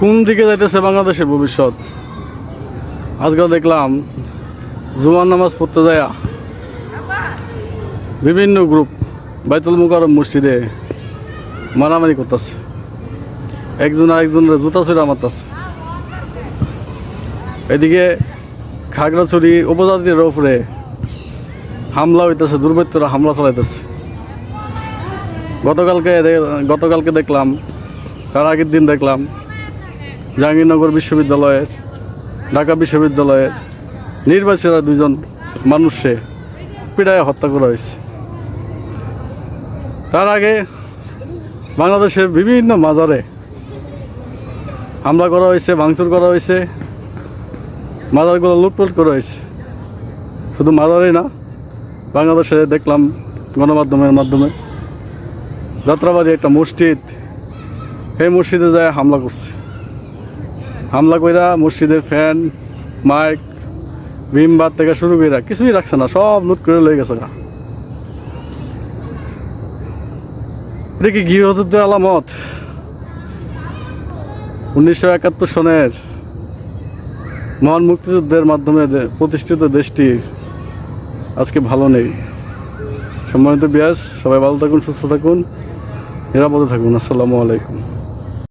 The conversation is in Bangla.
কোন দিকে যাইতেছে বাংলাদেশের ভবিষ্যৎ? আজকাল দেখলাম জুমার নামাজ পড়তে যায় বিভিন্ন গ্রুপ বাইতুল মুকারম মসজিদে মারামারি করতেছে। একজন আরেকজনের জুতা ছুড়ে মারতেছে। এদিকে খাগড়াছড়ি উপজাতির উপরে হামলা হইতেছে, দুর্বৃত্তরা হামলা চালাইতেছে। গতকালকে গতকালকে দেখলাম, তার আগের দিন দেখলাম জাহাঙ্গীরনগর বিশ্ববিদ্যালয়ের, ঢাকা বিশ্ববিদ্যালয়ের নির্বাচিত দুজন মানুষে পিড়ায় হত্যা করা হয়েছে। তার আগে বাংলাদেশের বিভিন্ন মাজারে হামলা করা হয়েছে, ভাঙচুর করা হয়েছে, মাজারগুলো লুটপুট করা হয়েছে। শুধু মাজারই না, বাংলাদেশে দেখলাম গণমাধ্যমের মাধ্যমে যাত্রাবাড়ি একটা মসজিদ এই মসজিদে যায় হামলা করছে। হামলা কইরা মসজিদের ফ্যান, মাইক বিমবার থেকে শুরু কইরা কিছুই রাখছে না, সব লুট করে লয়ে গেছে কি গৃহযুদ্ধের আলামত? উনিশশো একাত্তর সনের মহান মুক্তিযুদ্ধের মাধ্যমে প্রতিষ্ঠিত দেশটি আজকে ভালো নেই। সম্মানিত বিয়াস সবাই ভালো থাকুন, সুস্থ থাকুন, নিরাপদে থাকুন। আসসালামু আলাইকুম।